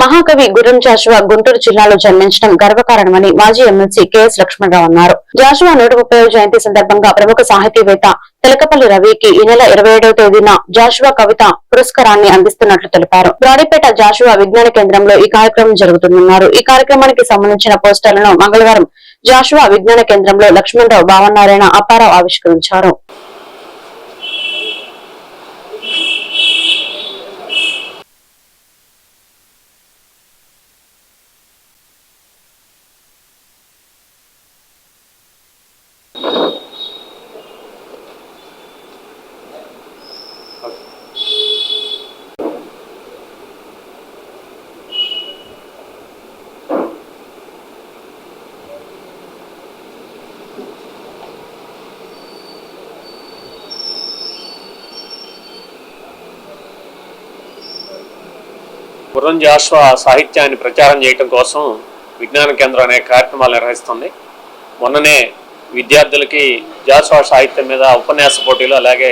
మహాకవి గుర్రం జాషువా గుంటూరు జిల్లాలో జన్మించడం గర్వకారణమని మాజీ ఎమ్మెల్సీ కెఎస్ లక్ష్మణరావు అన్నారు. జాషువా నూట ముప్పై జయంతి సందర్భంగా ప్రముఖ సాహితీవేత్త తెలకపల్లి రవికి ఈ నెల ఇరవై ఏడవ తేదీన జాషువా కవిత పురస్కారాన్ని అందిస్తున్నట్లు తెలిపారు. బ్రాడీపేట జాషువా విజ్ఞాన కేంద్రంలో ఈ కార్యక్రమం జరుగుతుందన్నారు. ఈ కార్యక్రమానికి సంబంధించిన పోస్టర్లను మంగళవారం జాషువా విజ్ఞాన కేంద్రంలో లక్ష్మణరావు భావనారాయణ అప్పారావు ఆవిష్కరించారు. గుర్రం జాషువా సాహిత్యాన్ని ప్రచారం చేయటం కోసం విజ్ఞాన కేంద్రం అనే కార్యక్రమాలు నిర్వహిస్తుంది. మొన్ననే విద్యార్థులకి జాషువా సాహిత్యం మీద ఉపన్యాస పోటీలు అలాగే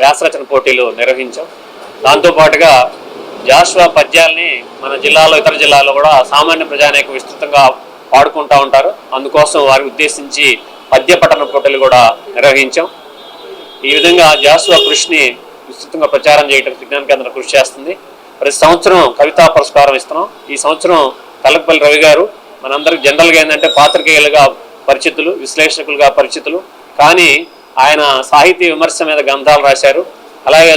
వ్యాసరచన పోటీలు నిర్వహించాం. దాంతోపాటుగా జాషువా పద్యాల్ని మన జిల్లాలో ఇతర జిల్లాలో కూడా సామాన్య ప్రజానేక విస్తృతంగా పాడుకుంటూ ఉంటారు. అందుకోసం వారిని ఉద్దేశించి పద్య పఠన పోటీలు కూడా నిర్వహించాం. ఈ విధంగా జాషువా కృషిని విస్తృతంగా ప్రచారం చేయడం విజ్ఞాన కేంద్రం కృషి చేస్తుంది. ప్రతి సంవత్సరం కవితా పురస్కారం ఇస్తున్నాం. ఈ సంవత్సరం కలకపల్లి రవి గారు మనందరికి జనరల్గా ఏంటంటే పాత్రికేయులుగా పరిచితులు విశ్లేషకులుగా పరిచితులు. కానీ ఆయన సాహితీ విమర్శ మీద గ్రంథాలు రాశారు. అలాగే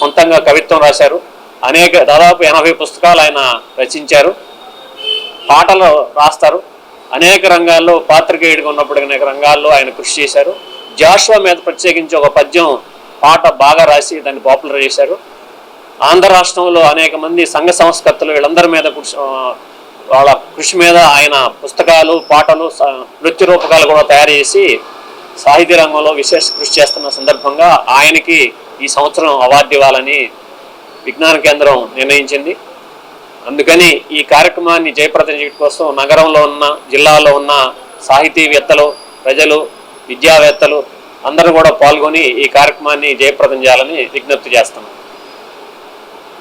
సొంతంగా కవిత్వం రాశారు. అనేక దాదాపు ఎనభై పుస్తకాలు ఆయన రచించారు. పాటలు రాస్తారు. అనేక రంగాల్లో పాత్రికేయుడిగా ఉన్నప్పుడు అనేక రంగాల్లో ఆయన కృషి చేశారు. జాషువా మీద ప్రత్యేకించి ఒక పద్యం పాట బాగా రాసి దాన్ని పాపులర్ చేశారు. ఆంధ్ర రాష్ట్రంలో అనేక మంది సంఘ సంస్కర్తలు వీళ్ళందరి మీద వాళ్ళ కృషి మీద ఆయన పుస్తకాలు పాటలు నృత్య రూపకాలు కూడా తయారు చేసి సాహితీ రంగంలో విశేష కృషి చేస్తున్న సందర్భంగా ఆయనకి ఈ సంవత్సరం అవార్డు ఇవ్వాలని విజ్ఞాన కేంద్రం నిర్ణయించింది. అందుకని ఈ కార్యక్రమాన్ని జయప్రదం చేయడం కోసం నగరంలో ఉన్న జిల్లాలో ఉన్న సాహితీవేత్తలు ప్రజలు విద్యావేత్తలు అందరూ కూడా పాల్గొని ఈ కార్యక్రమాన్ని జయప్రదం చేయాలని విజ్ఞప్తి చేస్తున్నాం.